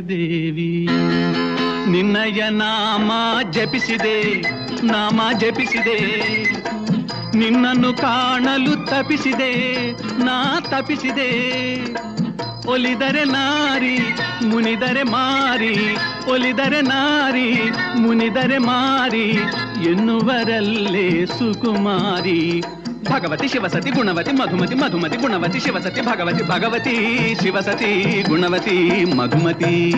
ದೇವಿ. ನಿನ್ನಯ ನಾಮ ಜಪಿಸಿದೆ ನಾಮ ಜಪಿಸಿದೆ. ನಿನ್ನನ್ನು ಕಾಣಲು ತಪಿಸಿದೆ ನಾ ತಪಿಸಿದೆ ಒಲಿದರೆ ನಾರಿ, ಮುನಿದರೆ ಮಾರಿ. ಒಲಿದರೆ ನಾರಿ, ಮುನಿದರೆ ಮಾರಿ. ಎನ್ನುವರಲ್ಲೇ ಸುಕುಮಾರಿ. భగవతి శివసతి గుణవతి మధుమతి మధుమతి గుణవతి శివసతి భగవతి భగవతి శివసతి గుణవతి మధుమతి.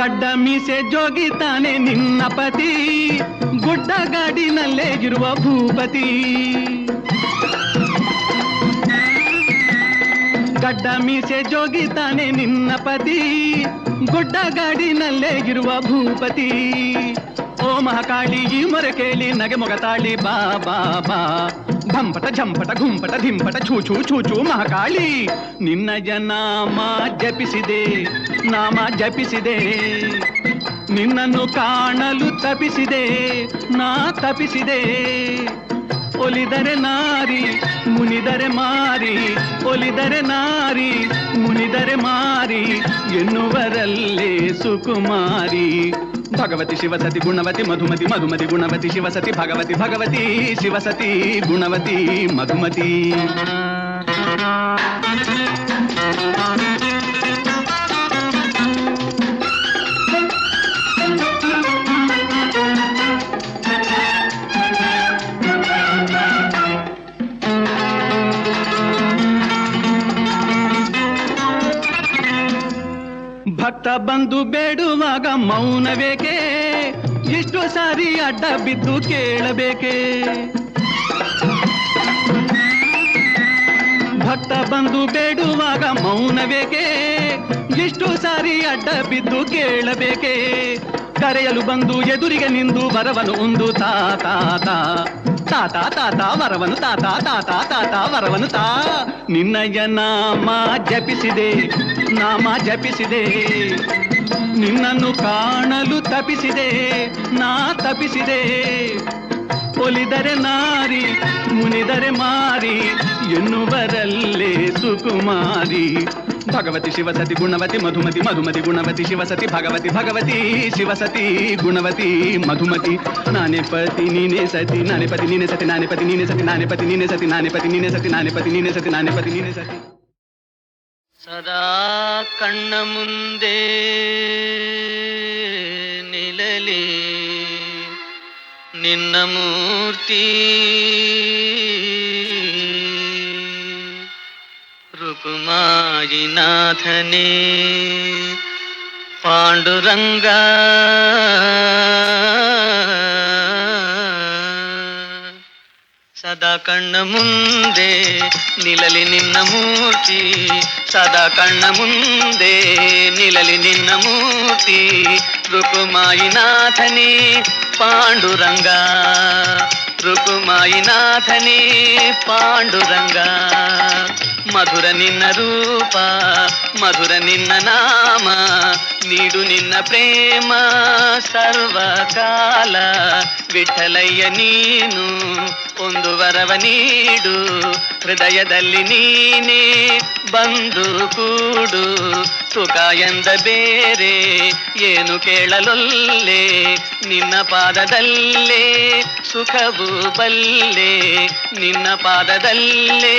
ಗಡ್ಡ ಮೀಸೆ ಜೋಗಿತಾನೆ ನಿನ್ನ ಪತಿ. ಗುಡ್ಡ ಗಾಡಿನಲ್ಲೇ ಇರುವ ಭೂಪತಿ. ಗಡ್ಡ ಮೀಸೆ ಜೋಗಿತಾನೆ ನಿನ್ನ ಪತಿ. ಗುಡ್ಡ ಗಾಡಿನಲ್ಲೇ ಇರುವ ಭೂಪತಿ. ಓ ಮಹಾಕಾಳಿ, ಈ ಮೊರೆ ಕೇಳಿ ನಗೆ ಮೊಗತಾಳಿ ಬಾ ಬಾ ಬಾ. ಢಂಪಟ ಝಂಪಟ ಘುಂಪಟ ಧಿಂಪಟ ಛೂ ಛೂ ಛೂ ಛೂ ಮಹಾಕಾಳಿ. ನಿನ್ನ ಜನಾಮ ಜಪಿಸಿದೆ, ನಾಮ ಜಪಿಸಿದೆ. ನಿನ್ನನ್ನು ಕಾಣಲು ತಪಿಸಿದೆ ನಾ ತಪಿಸಿದೆ ಒಲಿದರೆ ನಾರಿ ಮುನಿದರೆ ಮಾರಿ ಒಲಿದರೆ ನಾರಿ ಮುನಿದರೆ ಮಾರಿ ಎನ್ನುವರಲ್ಲೇ ಸುಕುಮಾರಿ ಭಗವತಿ ಶಿವಸತಿ ಗುಣವತಿ ಮಧುಮತಿ ಮಧುಮತಿ ಗುಣವತಿ ಶಿವಸತಿ ಭಗವತಿ ಭಗವತಿ ಶಿವಸತಿ ಗುಣವತಿ ಮಧುಮತಿ ಬಂದು ಬೇಡುವಾಗ ಮೌನವೇಕೆ? ಇಷ್ಟು ಸಾರಿ ಅಡ್ಡ ಬಿದ್ದು ಕೇಳಬೇಕೆ? ಭಕ್ತ ಬಂದು ಬೇಡುವಾಗ ಮೌನವೇಕೆ? ಇಷ್ಟು ಸಾರಿ ಅಡ್ಡ ಬಿದ್ದು ಕೇಳಬೇಕೆ? ಕರೆಯಲು ಬಂದು ಎದುರಿಗೆ ನಿಂದು ಬರವನು ಒಂದು ತಾ ತಾ ತಾ ತಾತ ತಾತ ವರವನು ತಾತ ತಾತ ತಾತ ವರವನು ತಾ. ನಿನ್ನಯ ನಾಮ ಜಪಿಸಿದೆ ನಾಮ ಜಪಿಸಿದೆ. ನಿನ್ನನ್ನು ಕಾಣಲು ತಪಿಸಿದೆ ನಾ ತಪಿಸಿದೆ ಒಲಿದರೆ ನಾರಿ ಮುನಿದರೆ ಮಾರಿ ಎನ್ನುವರಲ್ಲೇ ಸುಕುಮಾರಿ ಭಗವತಿ ಶಿವಸತಿ ಗುಣವತಿ ಮಧುಮತಿ ಮಧುಮತಿ ಗುಣವತಿ ಶಿವಸತಿ ಭಗವತಿ ಭಗವತಿ ಶಿವಸತಿ ಗುಣವತಿ ಮಧುಮತಿ ನಾನೇ ಪತಿ ನೀನೇ ಸತಿ ನಾನೇ ಪತಿ ನೀನೇ ಸತಿ ನಾನೇ ಪತಿ ನೀನೇ ಸತಿ ನಾನೇ ಪತಿ ನೀನೇ ಸತಿ ನಾನೇ ಪತಿ ನೀನೇ ಸತಿ ನಾನೇ ಪತಿ ನೀನೇ ಸತಿ ನಾನೇ ಪತಿ ನೀನೇ ಸತಿ ಸದಾ ಕಣ್ಣ ಮುಂದೆ ನಿಲಲಿ ನಿನ್ನ ಮೂರ್ತಿ ರುಕುಮಾಯಿನಾಥನೇ ಪಾಂಡುರಂಗ ಸದಾ ಕಣ್ಣ ಮುಂದೆ ನಿಲಲಿ ನಿನ್ನ ಮೂರ್ತಿ ಸದಾ ಕಣ್ಣ ಮುಂದೆ ನಿಲಲಿ ನಿನ್ನ ಮೂರ್ತಿ ರುಕುಮಾಯಿನಾಥನೇ ಪಾಂಡುರಂಗ ರುಕುಮಾಯಿನಾಥನೇ ಪಾಂಡುರಂಗ ಮಧುರ ನಿನ್ನ ರೂಪ ಮಧುರ ನಿನ್ನ ನಾಮ ನೀಡು ನಿನ್ನ ಪ್ರೇಮ ಸರ್ವಕಾಲ ವಿಠಲಯ್ಯ ನೀನು ಒಂದು ವರವ ನೀಡು ಹೃದಯದಲ್ಲಿ ನೀನೇ ಬಂದು ಕೂಡು ಸುಖ ಎಂದ ಬೇರೆ ಏನು ಕೇಳಲೊಲ್ಲೆ ನಿನ್ನ ಪಾದದಲ್ಲೇ ಸುಖವು ಬಲ್ಲೆ ನಿನ್ನ ಪಾದದಲ್ಲೇ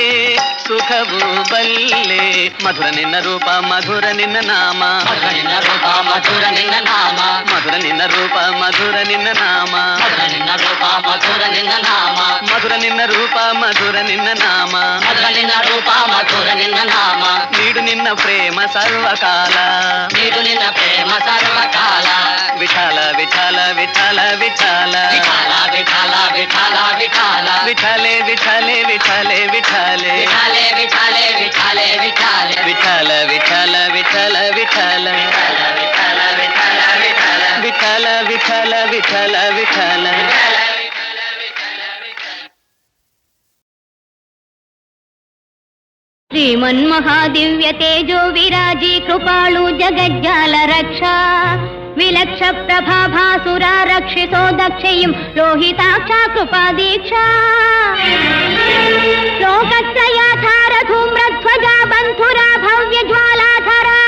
ಸುಖವು ಬಲ್ಲೆ ಮಧುರ ನಿನ್ನ ರೂಪ ಮಧುರ ನಿನ್ನ ನಾಮ ಮಧುರ ನಿನ್ನ ರೂಪ ಮಧುರ ನಿನ್ನ ನಾಮ ಮಧುರ ನಿನ್ನ ರೂಪ ಮಧುರ ನಿನ್ನ ನಾಮ ಮಧುರ ನಿನ್ನ ರೂಪ ಮಧುರ ನಿನ್ನ ನಾಮ మధుర నిన్న రూప మధుర నిన్న నామ మధుర నిన్న రూప మధుర నిన్న నామ నీడు నిన్న ప్రేమ సర్వకాల నీడు నిన్న ప్రేమ సర్వకాల విఠాల విఠాల విఠాల విఠాల విఠాల విఠాల విఠాల విఠాల విఠాలే విఠాలే విఠాలే విఠాలే విఠాలే విఠాలే విఠాలే విఠాలే విఠాల విఠాల విఠాల విఠాల విఠాల విఠాల విఠాల విఠాల విఠాల విఠాల విఠాల శ్రీమన్మహాదివ్యతేజో విరాజీ కృపాళు జగజ్జాల రక్ష విలక్ష ప్రభాభాసురా రక్షితో దక్షయం లోహితాక్ష కృపా దీక్ష లోకస్యాధార ధూమ్రధ్వజా బంధురా భవ్య జ్వాలాధరా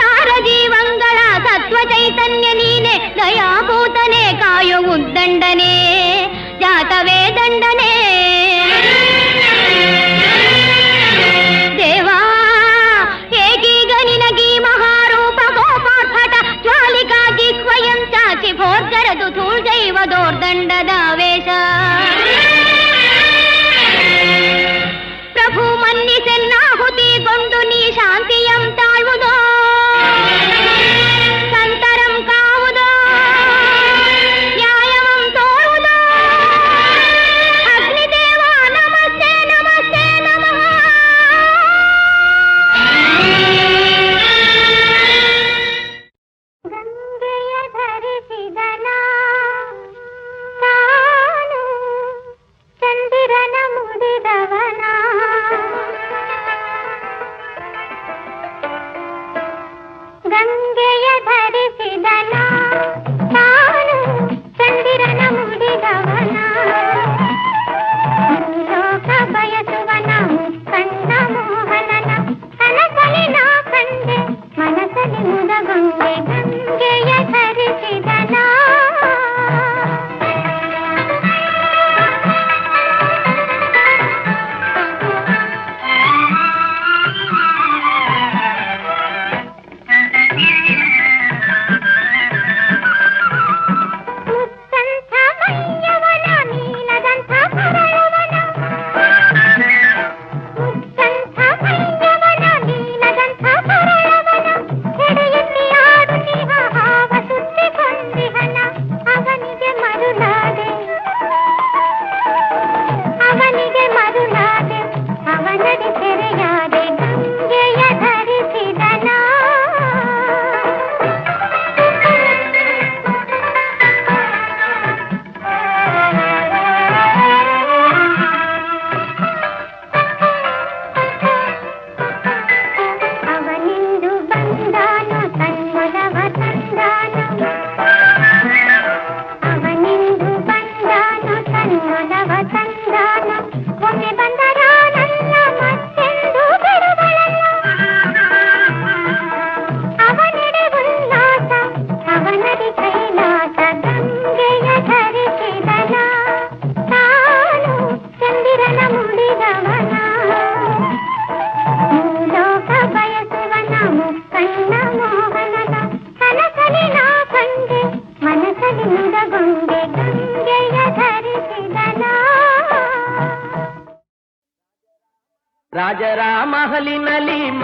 సారజీవంగళ తత్వ చైతన్య నీనే దయాభూతనే కాయ ఉద్దండనే జాతవే దండనే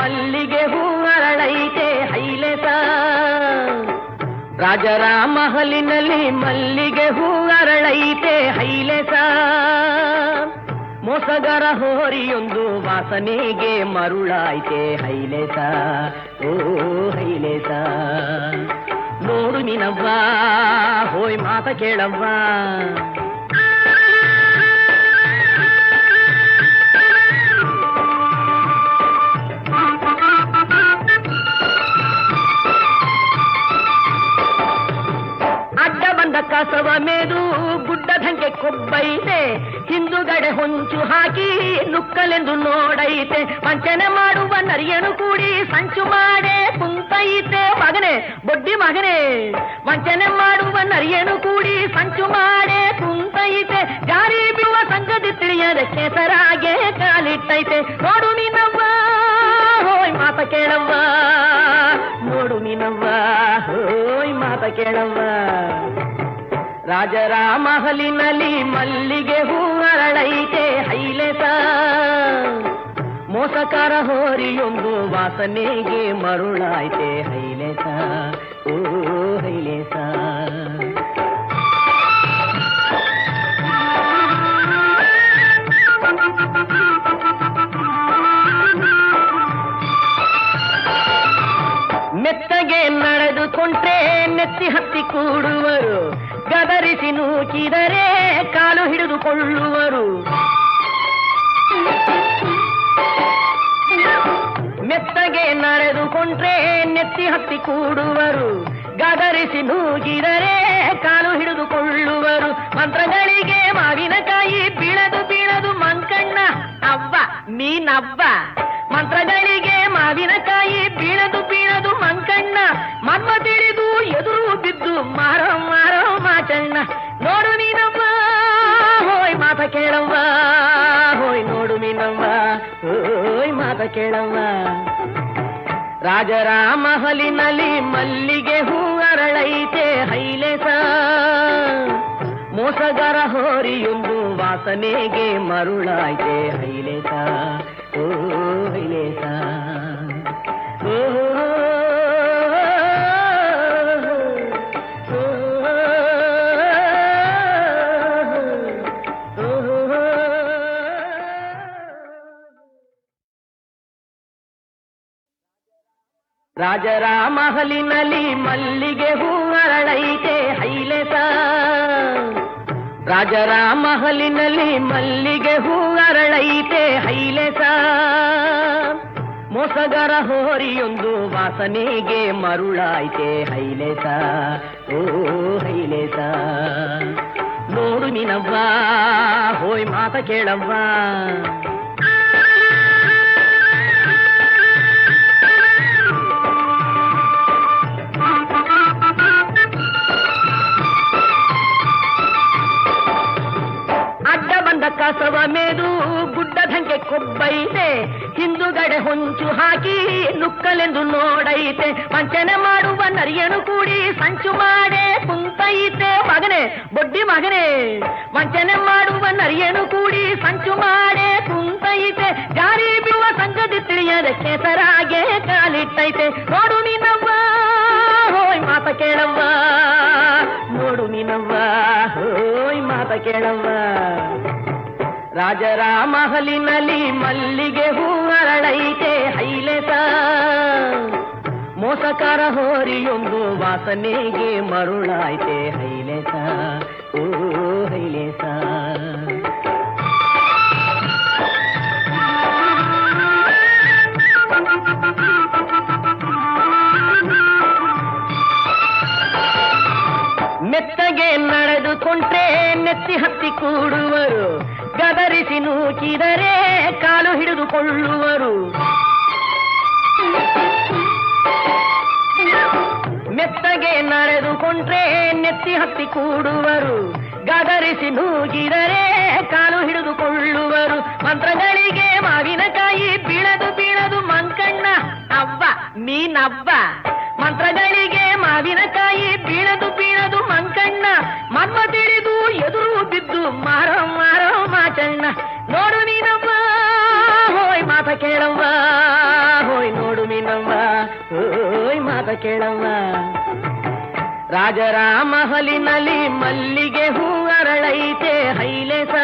ಮಲ್ಲಿಗೆ ಹೂ ಅರಳೈತೆ ಹೈಲೆಸ ರಾಜರ ಮಹಲಿನಲ್ಲಿ ಮಲ್ಲಿಗೆ ಹೂ ಅರಳೈತೆ ಹೈಲೆಸ ಮೊಸಗರ ಹೋರಿಯೊಂದು ವಾಸನೆಗೆ ಮರುಳಾಯ್ತೆ ಹೈಲೆಸ ಓ ಹೈಲೆಸ ನೋಡು ನಿನವ್ವ, ಹೋಯ್ ಮಾತ ಕೇಳವ್ವ. ಬಂದ ಕಸವ ಮೇದು ಗುಡ್ಡದಂಗೆ ಕೊಬ್ಬೈತೆ. ಹಿಂದುಗಡೆ ಹೊಂಚು ಹಾಕಿ ನುಕ್ಕಲೆಂದು ನೋಡೈತೆ. ವಂಚನೆ ಮಾಡುವ ನರಿಯನು ಕೂಡಿ ಸಂಚು ಮಾಡೇ ಕುಂತೈತೆ. ಮಗನೇ, ಬೊಡ್ಡಿ ಮಗನೆ ವಂಚನೆ ಮಾಡುವ ನರಿಯನು ಕೂಡಿ ಸಂಚು ಮಾಡೇ ಕುಂತೈತೆ. ಜಾರಿ ಬಿಡುವ ಸಂಗತಿ ತಿಳಿಯದ ಕೆಸರಾಗೆ ಕಾಲಿಟ್ಟೈತೆ. ನೋಡು ನೀನವ್ವ, ಹೋಯ್ ಮಾತ ಕೇಳವ್ವ. ನೋಡು ನೀನವ್ವ, ಹೋಯ್ ಮಾತ ಕೇಳವ್ವ. ರಾಜರ ಮಹಲಿನಲ್ಲಿ ಮಲ್ಲಿಗೆ ಹೂ ಅರಳೈತೆ ಹೈಲೆಸ ಮೋಸಕಾರ ಹೋರಿಯೊಂದು ವಾಸನೆಗೆ ಮರುಳಾಯ್ತೆ ಹೈಲೆಸ ಮೆತ್ತಗೆ ನಡೆದುಕೊಂಡ್ರೆ ನೆತ್ತಿ ಹತ್ತಿ ಕೂಡುವರು. ಗದರಿಸಿ ನೂಕಿದರೆ ಕಾಲು ಹಿಡಿದುಕೊಳ್ಳುವರು ಮೆತ್ತಗೆ ನಡೆದುಕೊಂಡ್ರೆ ನೆತ್ತಿ ಹತ್ತಿ ಕೂಡುವರು. ಗದರಿಸಿ ನೂಗಿದರೆ ಕಾಲು ಹಿಡಿದುಕೊಳ್ಳುವರು ಮಂತ್ರಗಳಿಗೆ ಮಾವಿನಕಾಯಿ ಬೀಳದು ಬೀಳದು ಮಂಕಣ್ಣ ಅವ್ವ ಮೀನಬ್ಬ ಮಂತ್ರಗಳಿಗೆ ಮಾವಿನಕಾಯಿ ಬೀಳದು ಮಂಕಣ್ಣ ಮರ್ಮ ತಿಳಿದು ಎದುರು ಬಿದ್ದು ಮಾರೋ ಮಾರೋ ಮಾಚಣ್ಣ. ನೋಡು ನೀನಮ್ಮ ಹೋಯ್ ಮಾತ ಕೇಳವ್ವ, ಹೋಯ್ ನೋಡು ಮೀನವ್ವ ಹೋಯ್ ಮಾತ ಕೇಳವ್ವ. ರಾಜರಾಮ ಹಲಿನಲ್ಲಿ ಮಲ್ಲಿಗೆ ಹೂ ಅರಳೈತೆ ಹೈಲೆಸ ಮೋಸಗರ ಹೋರಿಯೊಂದು ವಾಸನೆಗೆ ಮರುಳಾಯ್ತೆ ಹೈಲೆಸ ಓ ಹೈಲೆಸ ರಾಜರ ಮಹಲಿನಲ್ಲಿ ಮಲ್ಲಿಗೆ ಹೂ ಅರಳೈತೆ ಹೈಲೆಸ ರಾಜರ ಮಹಲಿನಲ್ಲಿ ಮಲ್ಲಿಗೆ ಹೂ ಅರಳೈತೆ ಹೈಲೆಸ ಮೋಸಗರ ಹೋರಿಯೊಂದು ವಾಸನೆಗೆ ಮರುಳಾಯ್ತೆ ಹೈಲೆಸ ಓ ಹೈಲೆಸ ನೋಡು ನಿನವ್ವ, ಹೋಯ್ ಮಾತ ಕೇಳವ್ವ. ಮೇದು ಗುಡ್ಡದಂಗೆ ಕೊಬ್ಬೈತೆ, ಹಿಂದುಗಡೆ ಹೊಂಚು ಹಾಕಿ ನುಕ್ಕಲೆಂದು ನೋಡೈತೆ. ವಂಚನೆ ಮಾಡುವ ನರಿಯನು ಕೂಡಿ ಸಂಚು ಮಾಡೇ ಕುಂತೈತೆ. ಮಗನೆ, ಬೊಡ್ಡಿ ಮಗನೆ ವಂಚನೆ ಮಾಡುವ ನರಿಯನು ಕೂಡಿ ಸಂಚು ಮಾಡೇ ಕುಂತೈತೆ. ಜಾರಿ ಬೀಳುವ ಸಂಗತಿ ತಿಳಿಯದ ಕೆಸರಾಗೆ ಕಾಲಿಟ್ಟೈತೆ. ನೋಡು ನೀನವ್ವ, ಹೋಯ್ ಮಾತ ಕೇಳವ್ವ, ನೋಡು ನೀನವ್ವ, ಹೋಯ್ ಮಾತ ಕೇಳವ್ವ. ರಾಜರ ಮಹಲಿನಲ್ಲಿ ಮಲ್ಲಿಗೆ ಹೂವರಳೈತೆ ಹೈಲೆತ. ಮೋಸಕರ ಮೋಸಕಾರ ಹೋರಿಯೊಂದು ವಾಸನೆಗೆ ಮರುಳಾಯ್ತೆ ಹೈಲೆತ. ಓ, ಹೈಲೆತ. ಮೆತ್ತಗೆ ನಡೆದುಕೊಂಡ್ರೆ ನೆತ್ತಿ ಹತ್ತಿ ಕೂಡುವರು. ಗದರಿಸಿ ನೂಕಿದರೆ ಕಾಲು ಹಿಡಿದುಕೊಳ್ಳುವರು. ಮೆತ್ತಗೆ ನಡೆದುಕೊಂಡ್ರೆ ನೆತ್ತಿ ಹತ್ತಿ ಕೂಡುವರು. ಗದರಿಸಿ ನೂಗಿದರೆ ಕಾಲು ಹಿಡಿದುಕೊಳ್ಳುವರು. ಮಂತ್ರಗಳಿಗೆ ಮಾವಿನಕಾಯಿ, ಬೀಳದು ಬೀಳದು ಮಂಕಣ್ಣ ಅವ್ವ ನೀನವ್ವ ಕೇಳವ್ವ. ರಾಜರಾಮ ಹಲಿನಲಿ ಮಲ್ಲಿಗೆ ಹೂ ಅರಳೈತೆ ಹೈಲೇಸ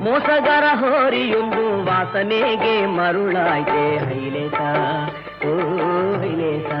ಮೋಸಗರ ಹೋರಿಯೊಂದು ವಾಸನೆಗೆ ಮರುಳಾಯ್ತೆ ಹೈಲೇಸ ಓ ಹೈಲೇಸ